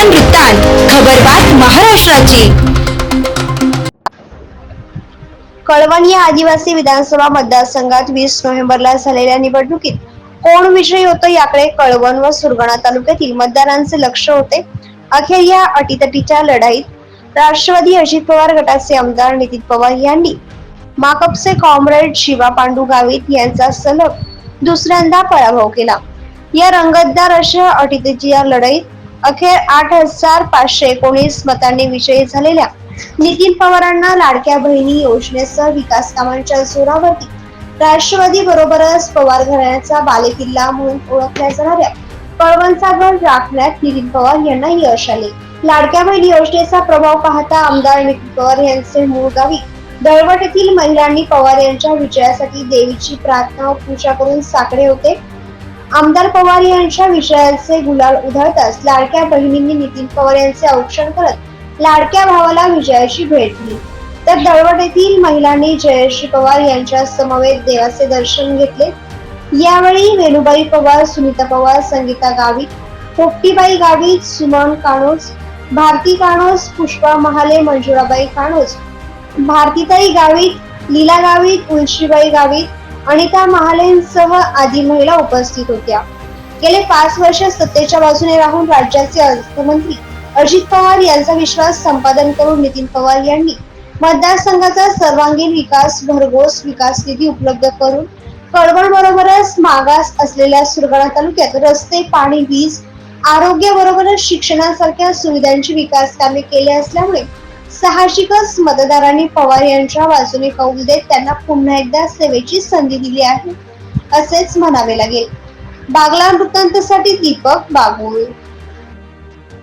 महान वृत्तांत खबरबात महाराष्ट्राची. कळवण या आदिवासी विधानसभा मतदारसंघात वीस नोव्हेंबरला झालेल्या निवडणुकीत कोण विजयी होतो याकडे कळवण व सुरगाणा तालुक्यातील मतदारांचे लक्ष होते. अखेर या अटीतटीच्या लढाईत राष्ट्रवादी अजित पवार गटाचे आमदार नितीन पवार यांनी माकपचे कॉम्रेड शिवा पांडू गावित यांचा सलग दुसऱ्यांदा पराभव केला. या रंगतदार अशा अटीतटीच्या लढाईत अखेर आठ हजार पाचशे एकोणीस मतांनी विजयी झालेल्या नितीन पवारांना लाडक्या बहिणी योजनेसह विकास कामांच्या जोरावरती. राष्ट्रवादी बरोबरच पवार घराण्याचा बालेकिल्ला म्हणून ओळखल्या जाणाऱ्या पळवणचा गड राखण्यात नितीन पवार यांना यश आले. लाडक्या बहिणी योजनेचा प्रभाव पाहता आमदार नितीन पवार यांचे मूळ गावी दळवट येथील महिलांनी पवार यांच्या विजयासाठी देवीची प्रार्थना पूजा करून साकडे होते. आमदार पवार यांच्या विजयाचे गुलाल उधळताच लाडक्या बहिणींनी नितीन पवार यांचे औक्षण करत लाडक्या भावाला विजयाची भेट दिली. तर दळवट येथील महिलांनी जयश्री पवार यांच्या समवेत देवाचे दर्शन घेतले. यावेळी वेणुबाई पवार सुनीता पवार संगीता गावित पोपटीबाई गावित सुमन काणोस भारती काणोस पुष्पा महाले मंजुळाबाई काणोस भारतीताई गावित लीला गावित उलशीबाई गावित अनिता महालेंसह आदी महिला उपस्थित होत्या. गेले पाच वर्ष सत्तेच्या बाजूने राहून राज्याचे अर्थमंत्री अजित पवार यांचा विश्वास संपादन करून नितीन पवार यांनी मतदारसंघाचा सर्वांगीण विकास भरघोस विकास निधी उपलब्ध करून कळवण बरोबरच मागास असलेल्या सुरगाणा तालुक्यात रस्ते पाणी वीज आरोग्य बरोबरच शिक्षणासारख्या सुविधांची विकास कामे केले असल्यामुळे साहजिकच मतदारांनी पवार यांच्या बाजूने कौल देत त्यांना पुन्हा एकदा सेवेची संधी दिली आहे असेच म्हणावे लागेल. बागला वृत्तांतसाठी दीपक बागुळ